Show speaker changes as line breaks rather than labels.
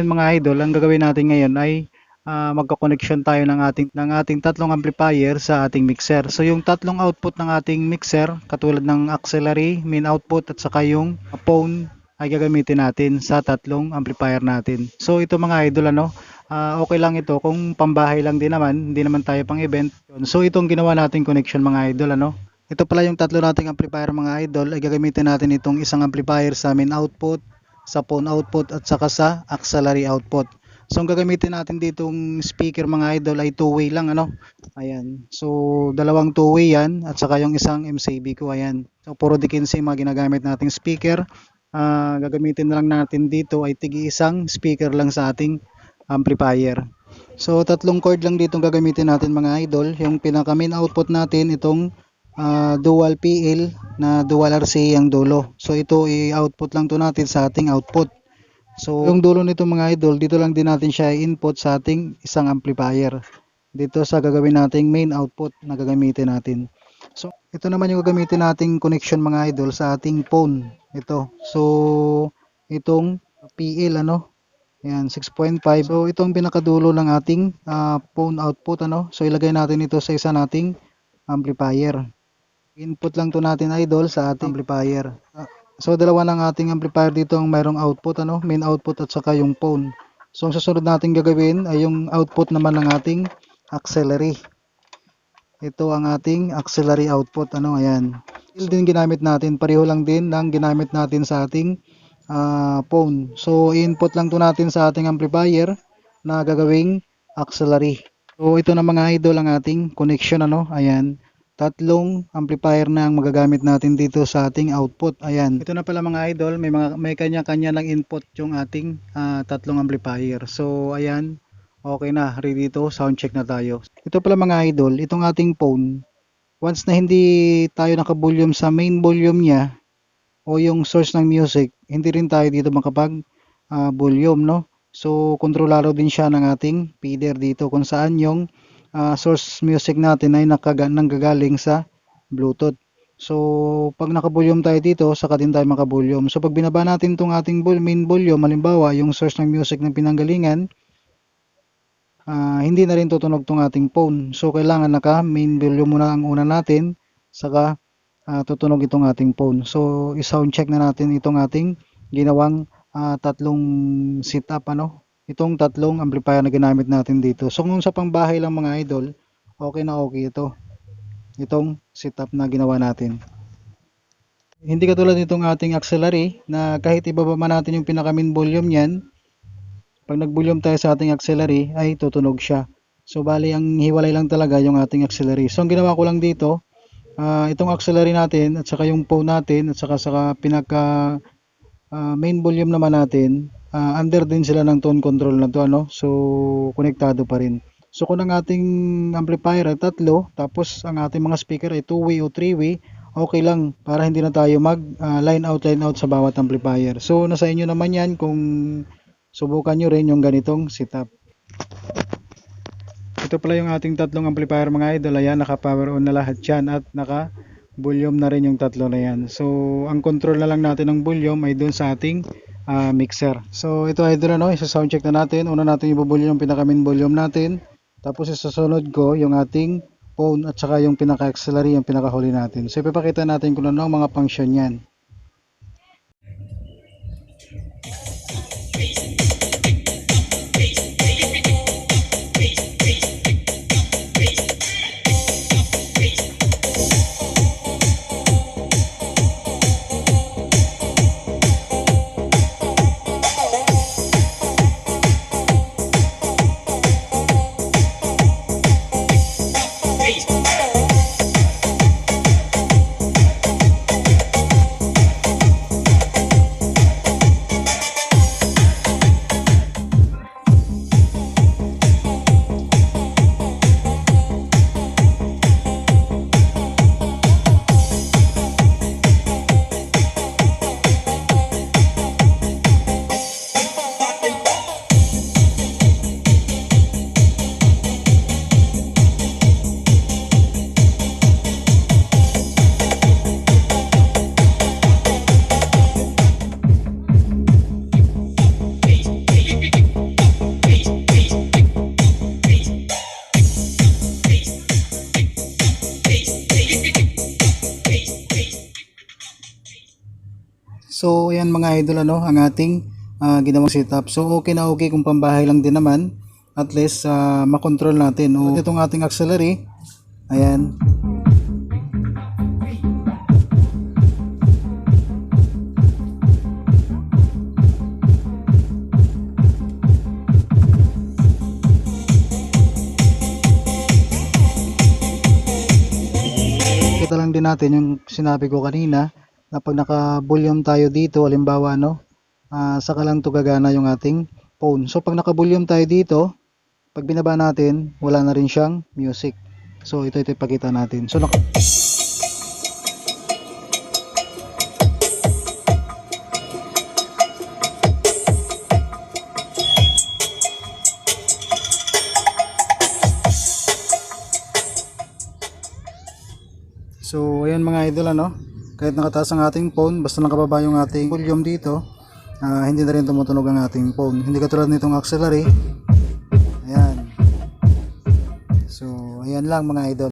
ngayon mga idol, ang gagawin natin ngayon ay ah, magka-connection tayo ng ating ng ating tatlong amplifier sa ating mixer. So yung tatlong output ng ating mixer, katulad ng auxiliary, main output at saka yung phone ay gagamitin natin sa tatlong amplifier natin. So ito mga idol ano, ah, okay lang ito kung pambahay lang din naman, hindi naman tayo pang event. So itong ginawa nating connection mga idol ano. Ito pala yung tatlo nating amplifier mga idol, ay gagamitin natin itong isang amplifier sa main output, sa phone output at saka sa auxiliary output. So ang gagamitin natin ditong speaker mga idol ay two-way lang ano. Ayan. So dalawang two-way yan at saka yung isang MCB ko ayan. So puro D15 mga ginagamit nating speaker. Ah, gagamitin na lang natin dito ay tigi isang speaker lang sa ating amplifier. So tatlong cord lang dito gagamitin natin mga idol. Yung pinaka main output natin itong ah, dual PL na dual RC ang dulo. So ito i-output lang to natin sa ating output. So yung dulo nito mga idol, dito lang din natin siya i-input sa ating isang amplifier. Dito sa gagawin nating main output na gagamitin natin. So ito naman yung gagamitin nating connection mga idol sa ating phone. Ito. So itong PL ano. Yan 6.5. So itong pinakadulo ng ating ah, phone output ano. So ilagay natin ito sa isa nating amplifier. Input lang to natin idol sa ating amplifier. Ah, So dalawa ng ating amplifier dito ang mayroong output ano, main output at saka yung phone. So ang susunod nating gagawin ay yung output naman ng ating auxiliary. Ito ang ating auxiliary output ano, ayan. Still din ginamit natin, pareho lang din ng ginamit natin sa ating ah, phone. So input lang to natin sa ating amplifier na gagawing auxiliary. So ito na mga idol ang ating connection ano, ayan tatlong amplifier na ang magagamit natin dito sa ating output. Ayan. Ito na pala mga idol, may mga may kanya-kanya ng input yung ating ah, tatlong amplifier. So ayan, okay na, ready to sound check na tayo. Ito pala mga idol, itong ating phone, once na hindi tayo naka-volume sa main volume niya o yung source ng music, hindi rin tayo dito makapag ah, volume, no? So kontrolado din siya ng ating feeder dito kung saan yung ah, source music natin ay nakaga nanggagaling sa Bluetooth. So, pag naka-volume tayo dito, saka din tayo maka-volume. So, pag binaba natin itong ating vol- main volume, halimbawa, yung source ng music ng pinanggalingan, ah, hindi na rin tutunog itong ating phone. So, kailangan naka-main volume muna ang una natin, saka ah, tutunog itong ating phone. So, i-sound check na natin itong ating ginawang ah, tatlong setup, ano, itong tatlong amplifier na ginamit natin dito. So kung sa pangbahay lang mga idol, okay na okay ito. Itong setup na ginawa natin. Hindi katulad nitong ating auxiliary na kahit ibaba man natin yung pinaka main volume niyan, pag nag-volume tayo sa ating auxiliary ay tutunog siya. So bali ang hiwalay lang talaga yung ating auxiliary. So ang ginawa ko lang dito, ah, itong auxiliary natin at saka yung phone natin at saka saka pinaka ah, main volume naman natin. Ah, under din sila ng tone control na to ano? So konektado pa rin. So kung ang ating amplifier ay tatlo tapos ang ating mga speaker ay two way o three way okay lang para hindi na tayo mag ah, line out line out sa bawat amplifier. So nasa inyo naman yan kung subukan nyo rin yung ganitong setup. Ito pala yung ating tatlong amplifier mga idol. Ayan naka power on na lahat yan at naka volume na rin yung tatlo na yan so ang control na lang natin ng volume ay doon sa ating ah, mixer. So ito idol ano, isa-sound check na natin. Una natin i-volume yung pinaka main volume natin. Tapos isasunod ko yung ating phone at saka yung pinaka auxiliary yung pinaka huli natin. So ipapakita natin kung ano ang mga function yan. So, ayan mga idol ano, ang ating ah, ginawang setup. So, okay na okay kung pambahay lang din naman. At least, ah, makontrol natin. O, itong ating auxiliary, ayan, kita lang din natin yung sinabi ko kanina na pag naka-volume tayo dito, halimbawa no, ah, saka lang to gagana yung ating phone. So pag naka-volume tayo dito, pag binaba natin, wala na rin siyang music. So ito ito ipakita natin. So naka- So, ayan mga idol ano, kahit nakataas ang ating phone, basta nakababa yung ating volume dito, ah, hindi na rin tumutunog ang ating phone. Hindi katulad nitong auxiliary. Ayan. So, ayan lang mga idol.